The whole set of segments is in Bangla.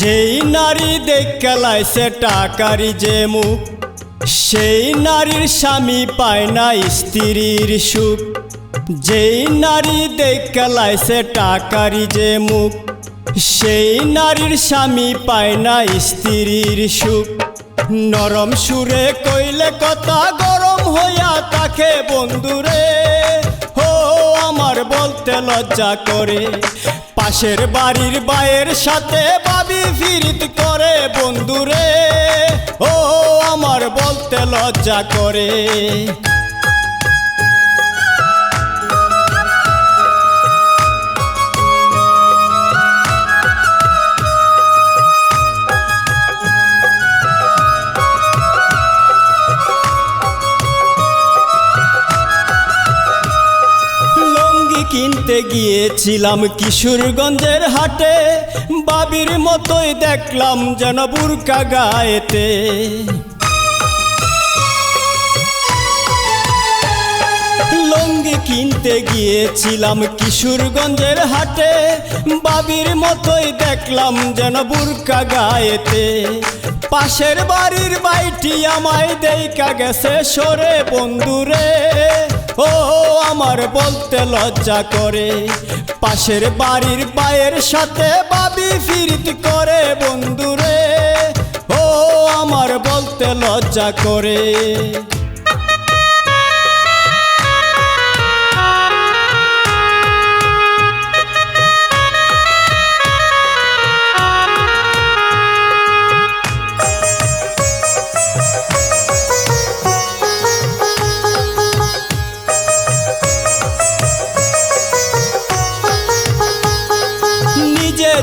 যেই নারী দেখলাইছে টাকারি যে মুখ সেই নারীর স্বামী পায় না স্ত্রীর সুখ। যেই নারী দেখলাইছে টাকারি যে মুখ সেই নারীর স্বামী পায় না স্ত্রীর সুখ। নরম সুরে কইলে কথা গরম হইয়া তাকে, বন্ধুরে হো, আমার বলতে লজ্জা করে। পাশের বাড়ির বায়ের সাথে বাবি ফিরিত করে বন্ধুরে। ও আমার বলতে লজ্জা করে। কিনতে গিয়েছিলাম কিশোরগঞ্জের হাটে। বাবির মতোই দেখলাম যেন বুরকা গায়েতে। লঙ্গি কিনতে গিয়েছিলাম কিশোরগঞ্জের হাটে। বাবির মতোই দেখলাম যেন বুরকা গায়েতে। পাশের বাড়ির বাইটি আমায় দেইকা গেছে সরে বন্ধুরে। ও, আমার বলতে লজ্জা করে। পাশের বাড়ির পায়ের সাথে বাবি ফিরিত করে বন্ধুরে। ও, আমার বলতে লজ্জা করে।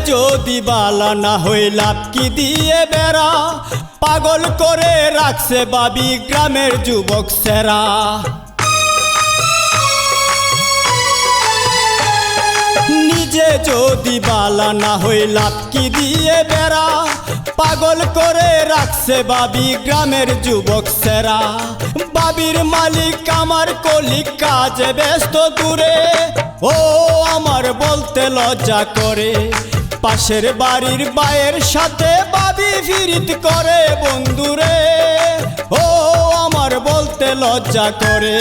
যদি বালা না হইলাম কি দিয়ে বেড়া, পাগল করে রাখছে বাবি গ্রামের যুবক সেরা। নিজে যদি বালা না হইলাম কি দিয়ে বেড়া, পাগল করে রাখছে বাবি গ্রামের যুবক সেরা। বাবির মালিক আমার কলিক কাজে ব্যস্ত দূরে, ও আমার বলতে লজ্জা করে। পাশের বাড়ির বায়ের সাথে বাবি ফিরিত করে বন্ধুরে ও আমার বলতে লজ্জা করে।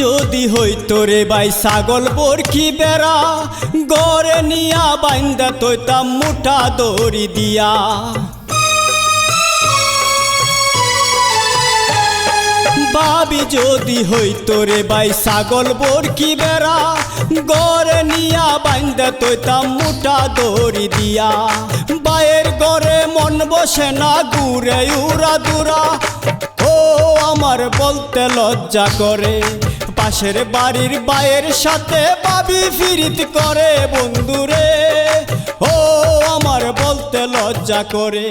যদি হইতো রে ভাই, ছাগল বরকি বেড়া, গড়ে নিয়া বাইন্দা তৈতাম মুঠা দড়ি দিয়া। ভাবি যদি হইতো রে ভাই, ছাগল বরকি বেড়া, গড়ে নিয়া বাইন্দা তৈতাম মুঠা দড়ি দিয়া। বায়ের গড়ে মন বসে না, ঘুরে উড়া দুরা। বলতে লজ্জা করে। পাশের বাড়ির বায়ের সাথে বাবি ফিরিত করে বন্ধুরে। ও, আমার বলতে লজ্জা করে।